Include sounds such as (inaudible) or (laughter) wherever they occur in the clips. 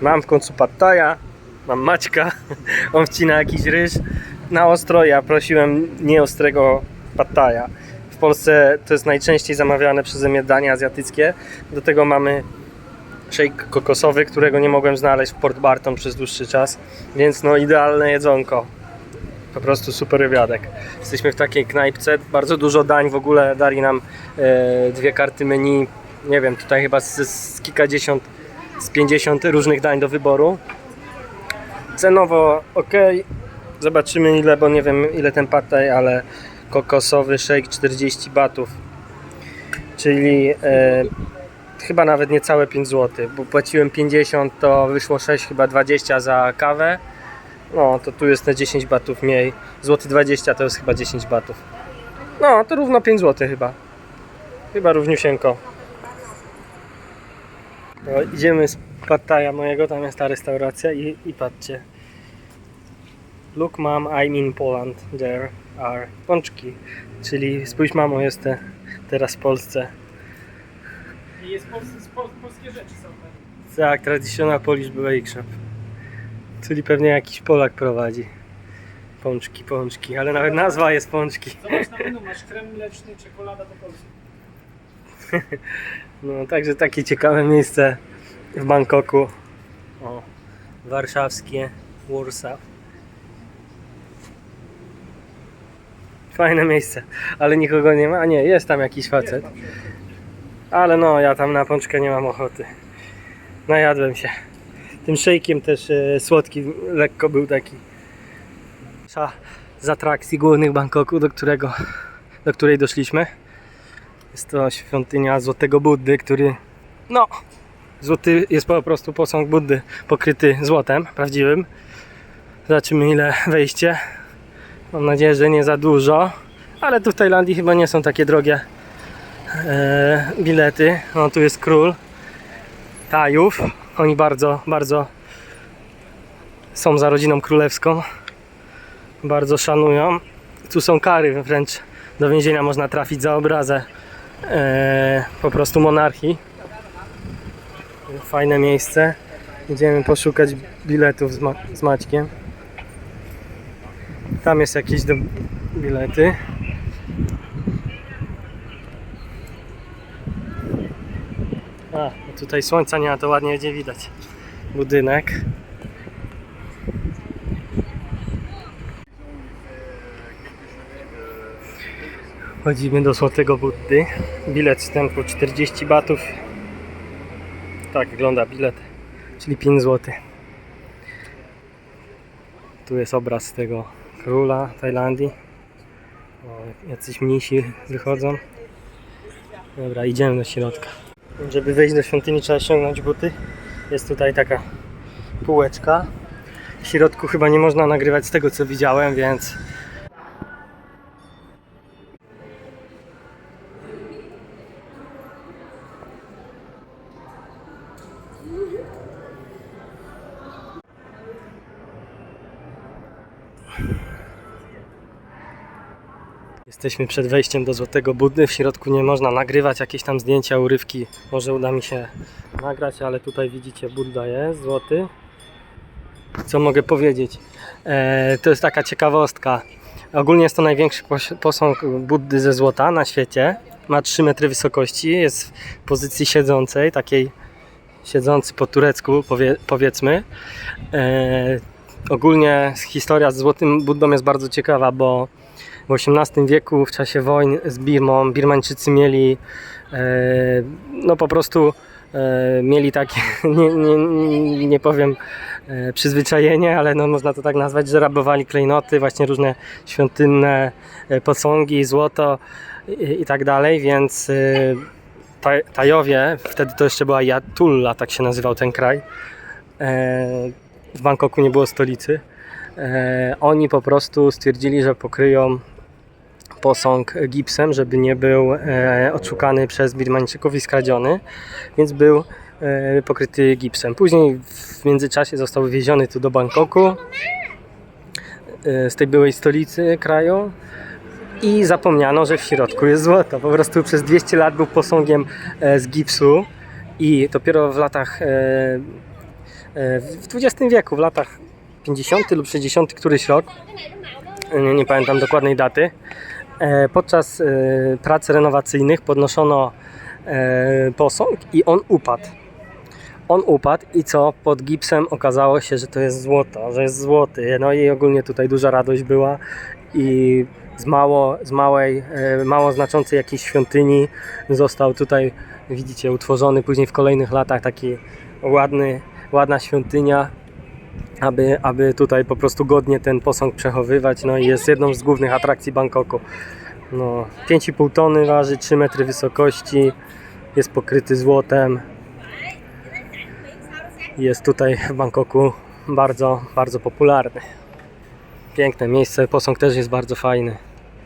Mam w końcu pattaja, mam Maćka, (laughs) on wcina jakiś ryż na ostro, ja prosiłem nieostrego pattaja. W Polsce to jest najczęściej zamawiane przeze mnie danie azjatyckie. Do tego mamy shake kokosowy, którego nie mogłem znaleźć w Port Barton przez dłuższy czas, więc no idealne jedzonko. Po prostu super obiadek. Jesteśmy w takiej knajpce, bardzo dużo dań w ogóle dali nam e, dwie karty menu, nie wiem, tutaj chyba z, z kilkadziesiąt, z 50 różnych dań do wyboru. Cenowo ok, zobaczymy ile, bo nie wiem ile ten patej, ale kokosowy shake 40 batów, czyli e, chyba nawet niecałe 5 zł, bo płaciłem 50, to wyszło 6, chyba 20 za kawę. No, to tu jest te 10 batów mniej. Złoty 20 to jest chyba 10 batów. No, to równo 5 zł chyba. Chyba równiusieńko. No, idziemy z Pattaja mojego, tam jest ta restauracja i, i patrzcie. Look mom, I'm in Poland. There are pączki. Czyli spójrz mamo, jestem teraz w Polsce. I jest pols, pol, polskie rzeczy są tam. Tak, traditional Polish Bake Shop. Czyli pewnie jakiś Polak prowadzi. Pączki, pączki, ale nawet nazwa jest pączki. Zobacz na menu, masz krem mleczny, czekolada po polsku. (laughs) No, także takie ciekawe miejsce w Bangkoku. O, warszawskie Warsaw. Fajne miejsce, ale nikogo nie ma. A nie, jest tam jakiś facet. Ale no, ja tam na pączkę nie mam ochoty. Najadłem się. Tym szejkiem też e, słodki, lekko był taki. Z atrakcji głównych Bangkoku, do, którego, do której doszliśmy. Jest to świątynia Złotego Buddy, który, no, złoty jest po prostu posąg Buddy pokryty złotem prawdziwym. Zobaczymy ile wejście. Mam nadzieję, że nie za dużo, ale tu w Tajlandii chyba nie są takie drogie e, bilety. O, tu jest król Tajów. Oni bardzo, bardzo są za rodziną królewską. Bardzo szanują. Tu są kary, wręcz do więzienia można trafić za obrazę e, po prostu monarchii. Fajne miejsce. Idziemy poszukać biletów z, Ma- z Maćkiem. Tam jest jakieś do bilety. A, tutaj słońca nie ma, to ładnie będzie widać. Budynek. Chodzimy do Złotego Buddy. Bilet wstępu 40 batów. Tak wygląda bilet, czyli 5 zł. Tu jest obraz tego króla Tajlandii. O, jacyś mnisi wychodzą. Dobra, idziemy do środka. Żeby wejść do świątyni trzeba ściągnąć buty. Jest tutaj taka półeczka. W środku chyba nie można nagrywać z tego co widziałem, więc Jesteśmy przed wejściem do Złotego Buddy. W środku nie można nagrywać jakieś tam zdjęcia, urywki. Może uda mi się nagrać, ale tutaj widzicie Budda jest, złoty. Co mogę powiedzieć? E, to jest taka ciekawostka. Ogólnie jest to największy pos- posąg Buddy ze złota na świecie. Ma 3 metry wysokości, jest w pozycji siedzącej, takiej siedzący po turecku powie, powiedzmy. E, ogólnie historia z Złotym Buddą jest bardzo ciekawa, bo w XVIII wieku w czasie wojen z Birmą Birmańczycy mieli e, no po prostu e, mieli takie (laughs) nie, nie, nie, powiem e, przyzwyczajenie, ale no można to tak nazwać, że rabowali klejnoty, właśnie różne świątynne posągi, złoto i, i tak dalej, więc Taj- Tajowie, wtedy to jeszcze była Jatulla, tak się nazywał ten kraj. W Bangkoku nie było stolicy. Oni po prostu stwierdzili, że pokryją posąg gipsem, żeby nie był e, odszukany przez Birmańczyków i skradziony, więc był e, pokryty gipsem. Później w międzyczasie został wywieziony tu do Bangkoku e, z tej byłej stolicy kraju i zapomniano, że w środku jest złoto. Po prostu przez 200 lat był posągiem z gipsu i dopiero w latach w XX wieku, w latach 50 lub 60 któryś rok, nie, nie pamiętam dokładnej daty, podczas e, prac renowacyjnych podnoszono e, posąg i on upadł. On upadł i co? Pod gipsem okazało się, że to jest złoto, że jest złoty. No i ogólnie tutaj duża radość była i z, mało, z małej, e, mało znaczącej jakiejś świątyni został tutaj, widzicie, utworzony później w kolejnych latach taki ładny, ładna świątynia, aby, aby tutaj po prostu godnie ten posąg przechowywać. No i jest jedną z głównych atrakcji Bangkoku. No, 5,5 tony waży, 3 metry wysokości, jest pokryty złotem. Jest tutaj w Bangkoku bardzo, bardzo popularny. Piękne miejsce, posąg też jest bardzo fajny.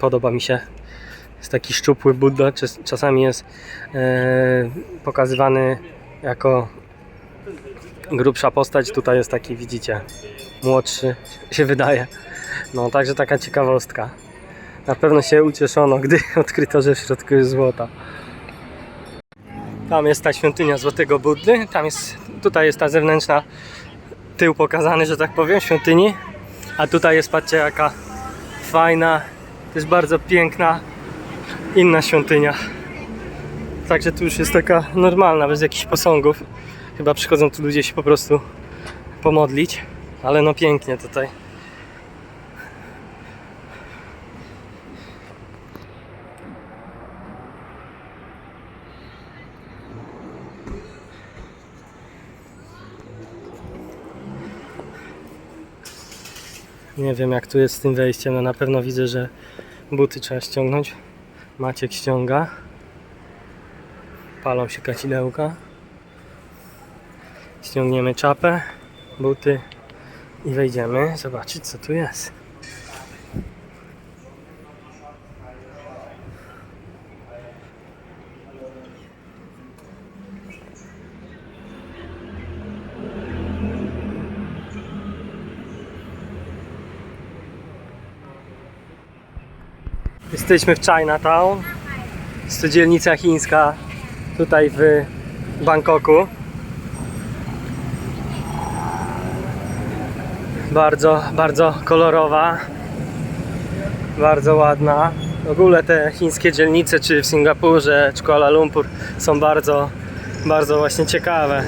Podoba mi się. Jest taki szczupły Buddha, czas- czasami jest e, pokazywany jako grubsza postać. Tutaj jest taki, widzicie, młodszy się wydaje. No, także taka ciekawostka. Na pewno się ucieszono, gdy (laughs) odkryto, że w środku jest złota. Tam jest ta świątynia Złotego Buddy. Tam jest, tutaj jest ta zewnętrzna tył pokazany, że tak powiem, świątyni. A tutaj jest, patrzcie, jaka fajna, też bardzo piękna inna świątynia. Także tu już jest taka normalna, bez jakichś posągów. Chyba przychodzą tu ludzie się po prostu pomodlić. Ale no pięknie tutaj. Nie wiem jak tu jest z tym wejściem, no na pewno widzę, że buty trzeba ściągnąć. Maciek ściąga. Palą się kacidełka. Ściągniemy czapę, buty i wejdziemy zobaczyć co tu jest. Jesteśmy w Chinatown. Jest to dzielnica chińska tutaj w Bangkoku. Bardzo, bardzo kolorowa. Bardzo ładna. W ogóle te chińskie dzielnice, czy w Singapurze, czy Kuala Lumpur są bardzo, bardzo właśnie ciekawe.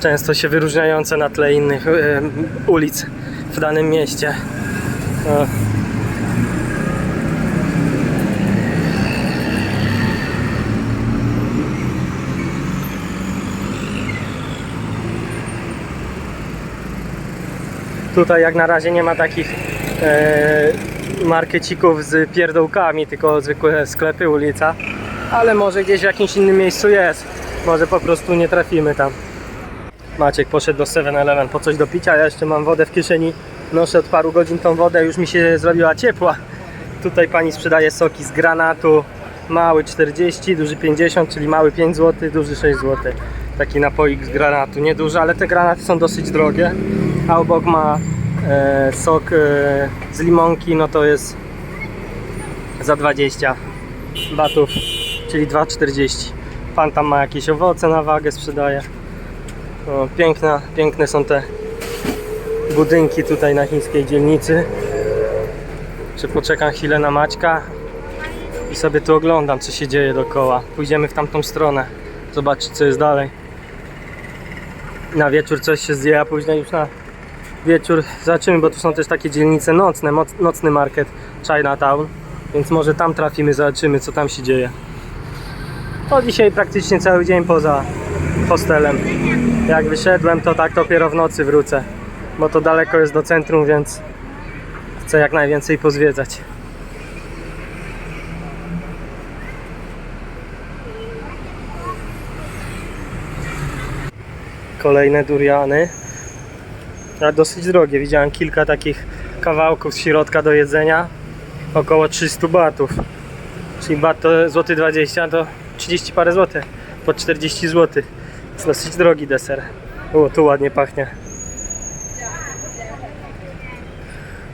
Często się wyróżniające na tle innych e, ulic w danym mieście. Tutaj jak na razie nie ma takich e, markecików z pierdołkami, tylko zwykłe sklepy, ulica. Ale może gdzieś w jakimś innym miejscu jest. Może po prostu nie trafimy tam. Maciek poszedł do 7-Eleven po coś do picia, ja jeszcze mam wodę w kieszeni. Noszę od paru godzin tą wodę, już mi się zrobiła ciepła. Tutaj pani sprzedaje soki z granatu. Mały 40, duży 50, czyli mały 5 zł, duży 6 zł. Taki napoik z granatu, nieduży, ale te granaty są dosyć drogie. A obok ma e, sok e, z limonki, no to jest za 20 batów, czyli 2,40. Pan tam ma jakieś owoce na wagę, sprzedaje. Piękna, piękne są te budynki tutaj na chińskiej dzielnicy. Czy poczekam chwilę na Maćka i sobie tu oglądam, co się dzieje dookoła. Pójdziemy w tamtą stronę, zobaczyć, co jest dalej. Na wieczór coś się zje, a później już na wieczór zobaczymy, bo tu są też takie dzielnice nocne, nocny market Chinatown, więc może tam trafimy, zobaczymy, co tam się dzieje. To dzisiaj praktycznie cały dzień poza hostelem. Jak wyszedłem, to tak dopiero w nocy wrócę, bo to daleko jest do centrum, więc chcę jak najwięcej pozwiedzać. Kolejne duriany. A dosyć drogie. Widziałem kilka takich kawałków z środka do jedzenia. Około 300 batów. Czyli bat to złoty 20, to 30 parę złotych. Po 40 zł. Dosyć drogi deser. O, tu ładnie pachnie.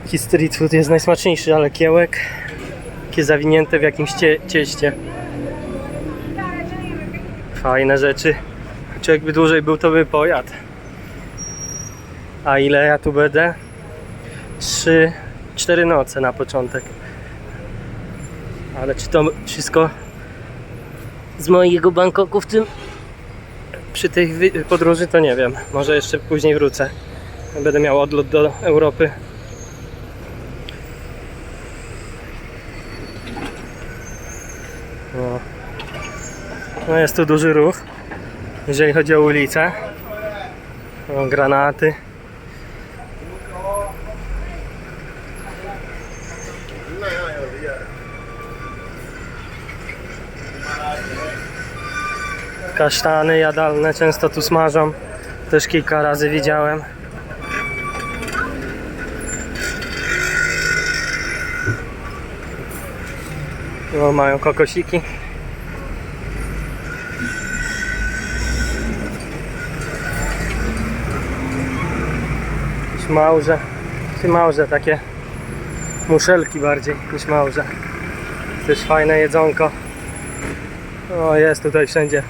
Taki food jest najsmaczniejszy, ale kiełek takie zawinięte w jakimś cie cieście. Fajne rzeczy. Czy jakby dłużej był, to by pojadł. A ile ja tu będę? Trzy, cztery noce na początek. Ale czy to wszystko z mojego Bangkoku w tym przy tej podróży to nie wiem. Może jeszcze później wrócę. Będę miał odlot do Europy. No. no jest tu duży ruch, jeżeli chodzi o ulicę. Granaty. Kasztany jadalne często tu smażą. Też kilka razy widziałem. No, mają kokosiki. Jakieś małże. Czy małże takie muszelki bardziej niż małże. Też fajne jedzonko. O, jest tutaj wszędzie.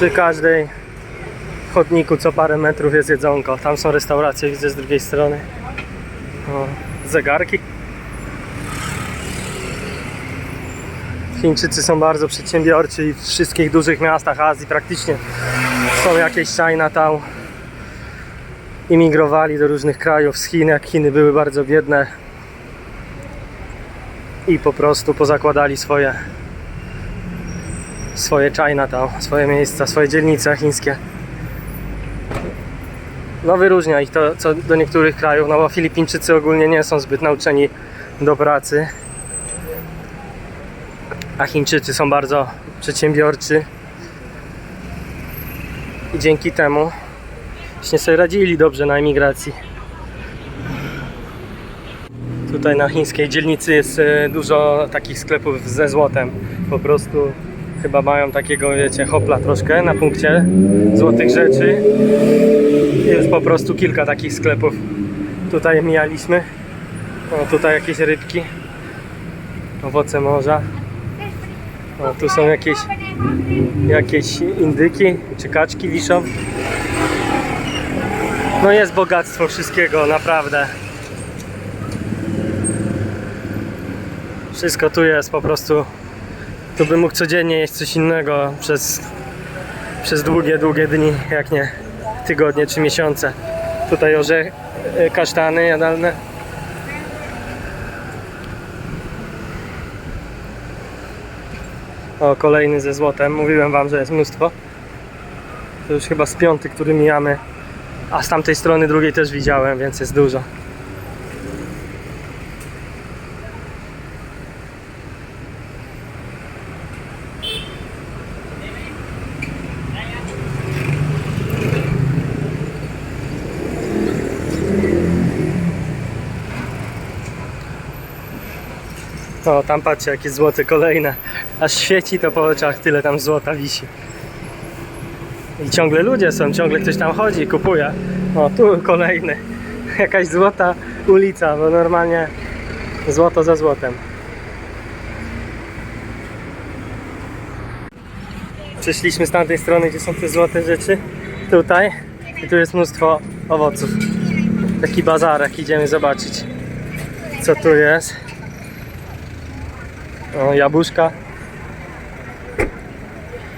Przy każdej chodniku co parę metrów jest jedzonko. Tam są restauracje, widzę z drugiej strony. O, zegarki. Chińczycy są bardzo przedsiębiorczy i w wszystkich dużych miastach Azji praktycznie są jakieś Chinatown. Imigrowali do różnych krajów z Chin, jak Chiny były bardzo biedne i po prostu pozakładali swoje swoje Chinatown, swoje miejsca, swoje dzielnice chińskie. No wyróżnia ich to co do niektórych krajów, no bo Filipińczycy ogólnie nie są zbyt nauczeni do pracy. A Chińczycy są bardzo przedsiębiorczy. I dzięki temu właśnie sobie radzili dobrze na emigracji. Tutaj na chińskiej dzielnicy jest e, dużo takich sklepów ze złotem. Po prostu chyba mają takiego, wiecie, hopla troszkę na punkcie złotych rzeczy. Jest po prostu kilka takich sklepów. Tutaj mijaliśmy. O, tutaj jakieś rybki. Owoce morza. O, tu są jakieś jakieś indyki czy kaczki wiszą. No jest bogactwo wszystkiego, naprawdę. Wszystko tu jest po prostu. Tu bym mógł codziennie jeść coś innego przez, przez długie, długie dni, jak nie tygodnie czy miesiące. Tutaj orze e, kasztany jadalne. O, kolejny ze złotem. Mówiłem wam, że jest mnóstwo. To już chyba z piąty, który mijamy. A z tamtej strony drugiej też widziałem, więc jest dużo. O, tam patrzcie, jakie złote kolejne. Aż świeci to po oczach, tyle tam złota wisi. I ciągle ludzie są, ciągle ktoś tam chodzi, kupuje. O, tu kolejny. (laughs) Jakaś złota ulica, bo normalnie złoto za złotem. Przyszliśmy z tamtej strony, gdzie są te złote rzeczy. Tutaj. I tu jest mnóstwo owoców. Taki bazarek, idziemy zobaczyć, co tu jest. Jabłuszka.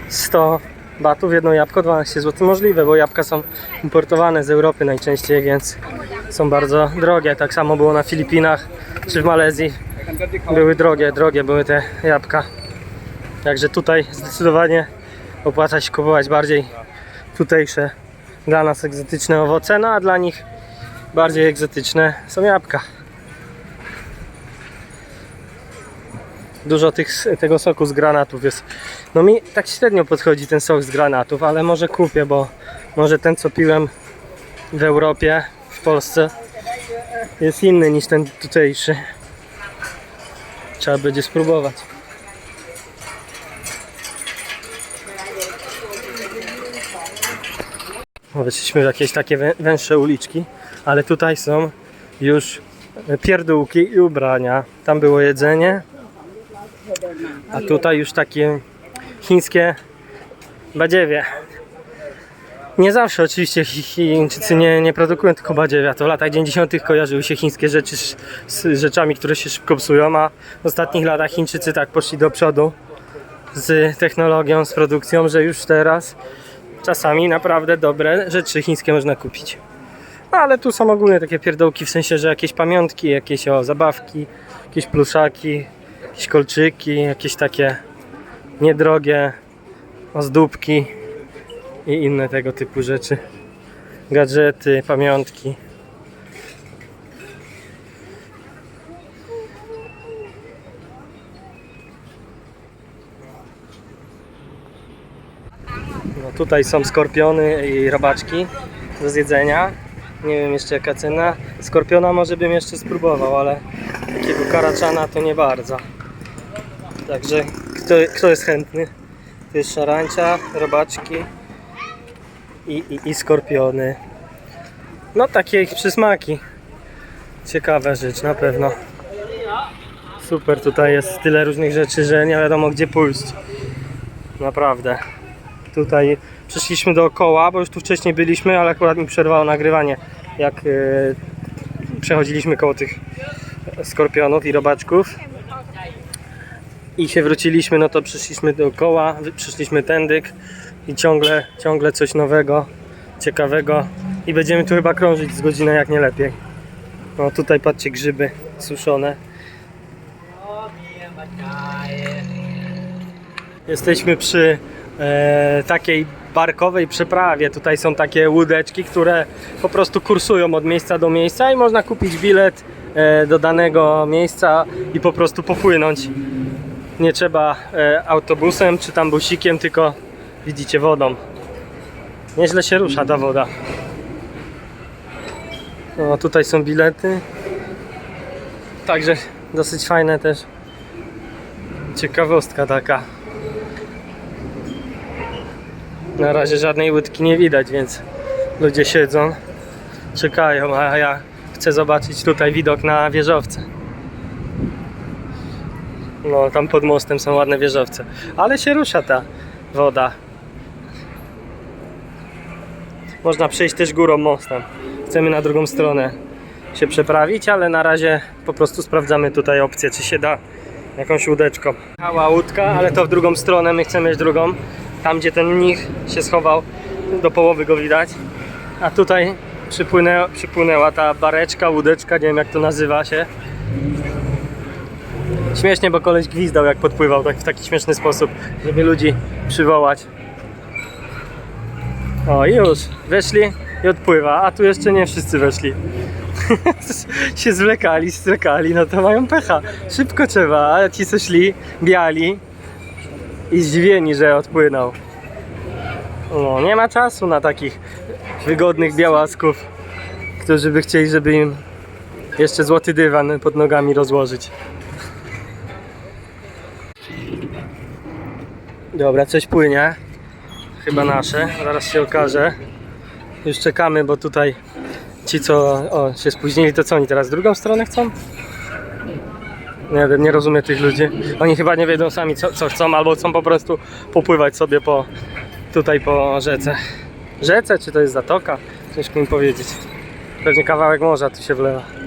100 batów, jedno jabłko, 12 zł możliwe, bo jabłka są importowane z Europy najczęściej, więc są bardzo drogie. Tak samo było na Filipinach czy w Malezji. Były drogie, drogie były te jabłka. Także tutaj zdecydowanie opłaca się kupować bardziej tutejsze dla nas egzotyczne owoce, no a dla nich bardziej egzotyczne są jabłka. Dużo tych, tego soku z granatów jest. No mi tak średnio podchodzi ten sok z granatów, ale może kupię, bo może ten co piłem w Europie, w Polsce jest inny niż ten tutejszy. Trzeba będzie spróbować. Weszliśmy w jakieś takie wę- węższe uliczki, ale tutaj są już pierdółki i ubrania. Tam było jedzenie, a tutaj już takie chińskie Badziewie. Nie zawsze oczywiście Chi- Chińczycy nie, nie produkują tylko badziewia. To w latach 90. kojarzyły się chińskie rzeczy z, z rzeczami, które się szybko psują, a w ostatnich latach Chińczycy tak poszli do przodu z technologią, z produkcją, że już teraz czasami naprawdę dobre rzeczy chińskie można kupić. No, ale tu są ogólnie takie pierdołki, w sensie, że jakieś pamiątki, jakieś o, zabawki, jakieś pluszaki, jakieś kolczyki, jakieś takie niedrogie ozdóbki i inne tego typu rzeczy. Gadżety, pamiątki. No tutaj są skorpiony i robaczki do zjedzenia. Nie wiem jeszcze jaka cena. Skorpiona może bym jeszcze spróbował, ale takiego karaczana to nie bardzo. Także kto, kto jest chętny? Tu jest szarańcza, robaczki i, i, i skorpiony. No takie ich przysmaki. Ciekawa rzecz na pewno. Super, tutaj jest tyle różnych rzeczy, że nie wiadomo gdzie pójść. Naprawdę. Tutaj przeszliśmy dookoła, bo już tu wcześniej byliśmy, ale akurat mi przerwało nagrywanie, jak e, przechodziliśmy koło tych skorpionów i robaczków. I się wróciliśmy, no to przyszliśmy dookoła, przyszliśmy tędyk i ciągle, ciągle coś nowego, ciekawego. I będziemy tu chyba krążyć z godzinę, jak nie lepiej. No tutaj patrzcie, grzyby suszone. Jesteśmy przy e, takiej barkowej przeprawie. Tutaj są takie łódeczki, które po prostu kursują od miejsca do miejsca i można kupić bilet e, do danego miejsca i po prostu popłynąć. Nie trzeba e, autobusem czy tam busikiem, tylko widzicie wodą. Nieźle się rusza ta woda. O, tutaj są bilety. Także dosyć fajne też. Ciekawostka taka. Na razie żadnej łódki nie widać, więc ludzie siedzą, czekają, a ja chcę zobaczyć tutaj widok na wieżowce. No, tam pod mostem są ładne wieżowce, ale się rusza ta woda. Można przejść też górą mostem. Chcemy na drugą stronę się przeprawić, ale na razie po prostu sprawdzamy tutaj opcję, czy się da jakąś łódeczką. Mała łódka, ale to w drugą stronę, my chcemy mieć drugą. Tam, gdzie ten mnich się schował, do połowy go widać. A tutaj przypłynęła, przypłynęła ta bareczka, łódeczka, nie wiem jak to nazywa się. Śmiesznie, bo koleś gwizdał jak podpływał, tak w taki śmieszny sposób, żeby ludzi przywołać. O, już, weszli i odpływa, a tu jeszcze nie wszyscy weszli. (laughs) się zwlekali, strekali, no to mają pecha. Szybko trzeba, a ci co szli, biali i zdziwieni, że odpłynął. No, nie ma czasu na takich wygodnych białasków, którzy by chcieli, żeby im jeszcze złoty dywan pod nogami rozłożyć. Dobra, coś płynie. Chyba nasze, zaraz się okaże. Już czekamy, bo tutaj ci co o, się spóźnili, to co oni teraz drugą stronę chcą? Nie wiem, nie rozumiem tych ludzi. Oni chyba nie wiedzą sami co, co chcą, albo chcą po prostu popływać sobie po tutaj po rzece. Rzece, czy to jest zatoka? Ciężko mi powiedzieć. Pewnie kawałek morza tu się wlewa.